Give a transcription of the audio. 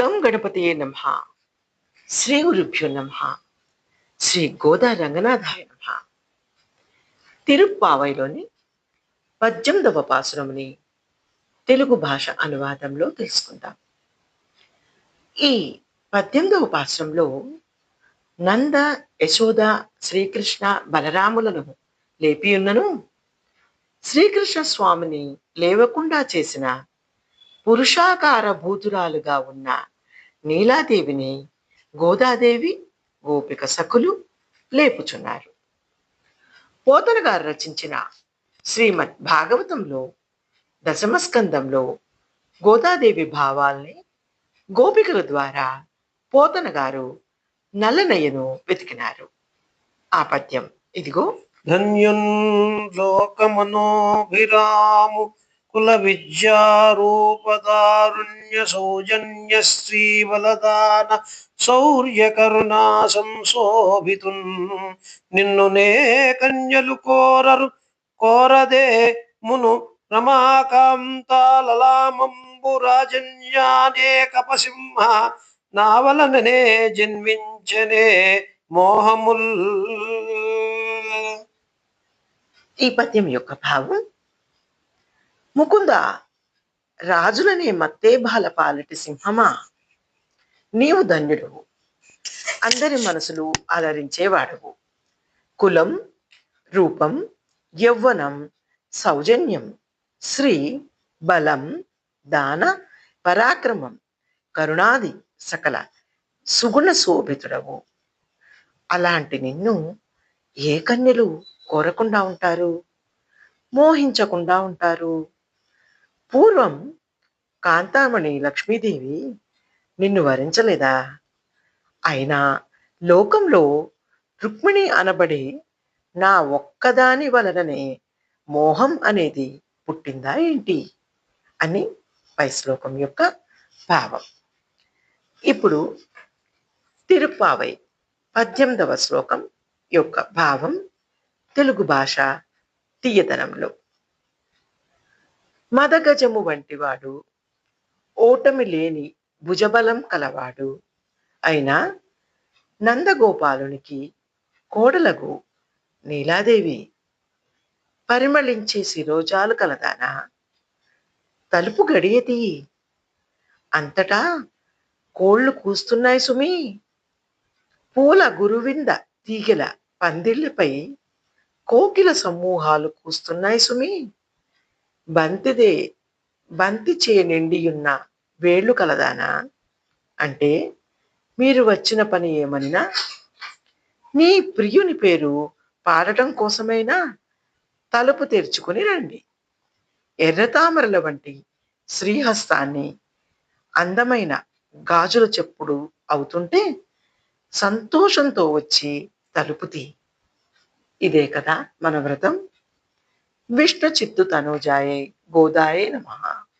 గం గణపతియే నమ. శ్రీ గురుభ్యో నమ. శ్రీ గోదా రంగనాథాయ నమ. తిరుప్పావైలోని పద్దెనిమిదవ పాసురముని తెలుగు భాష అనువాదంలో తెలుసుకుందాం. ఈ పద్దెనిమిదవ పాసురంలో నంద యశోద శ్రీకృష్ణ బలరాములను లేపియున్నను శ్రీకృష్ణ స్వామిని లేవకుండా చేసిన పురుషాకార భూతురాలుగా ఉన్న నీలాదేవిని గోదాదేవి గోపిక సకులు లేపుచున్నారు. పోతన గారు రచించిన శ్రీమద్ భాగవతంలో దశమస్కందంలో గోదాదేవి భావాల్ని గోపికల ద్వారా పోతన గారు నల్లనయ్యను వెతికినారు. ఆ పద్యం ఇదిగో. ధన్యున్ లోకమనోభిరాము కుల విద్యారూపదారుణ్య సౌజన్య శ్రీబలదాన శౌర్య కరుణా సంశోభితున్ నిన్ను నే కన్యలు కోరరు కోరదే మును రమాకాంతాలలామంబు రాజన్యానే కపసింహ నావలననే జన్మించనే మోహముల్ ఈ పద్యం యొక్క భావం ముకుంద రాజులనే మత్తే బాల పాలటి సింహమా? నీవు ధన్యుడువు అందరి మనసులు అలరించేవాడువు కులం రూపం యవ్వనం సౌజన్యం శ్రీ బలం దాన పరాక్రమం కరుణాది సకల సుగుణ శోభితుడవు. అలాంటి నిన్ను ఏ కన్యలు కోరకుండా ఉంటారు? మోహించకుండా ఉంటారు? పూర్వం కాంతామణి లక్ష్మీదేవి నిన్ను వరించలేదా? అయినా లోకంలో రుక్మిణి అనబడి నా ఒక్కదాని వలననే మోహం అనేది పుట్టిందా ఏంటి? అని పైశ్లోకం యొక్క భావం. ఇప్పుడు తిరుప్పావై పద్దెనిమిదవ శ్లోకం యొక్క భావం తెలుగు భాష తీయతనంలో మదగజము వంటివాడు ఓటమి లేని భుజబలం కలవాడు. అయినా నందగోపాలునికి కోడలకు నీలాదేవి. పరిమళించే శిరోజాలు కలదానా? తలుపు గడియది అంతటా కోళ్ళు కూస్తున్నాయి సుమి. పూల గురువింద తీగల పందిళ్ళపై కోకిల సమూహాలు కూస్తున్నాయి సుమి. బంతిదే బంతి చే నిండియున్న వేళ్ళు కలదానా? అంటే మీరు వచ్చిన పని ఏమనినా నీ ప్రియుని పేరు పాడటం కోసమైనా తలుపు తెరుచుకుని రండి. ఎర్రతామరల వంటి శ్రీహస్తాన్ని అందమైన గాజుల చెప్పుడు అవుతుంటే సంతోషంతో వచ్చి తలుపుతీ ఇదే కదా మన వ్రతం. विष्णु चित्तुतनुजाए गोदाए नमः।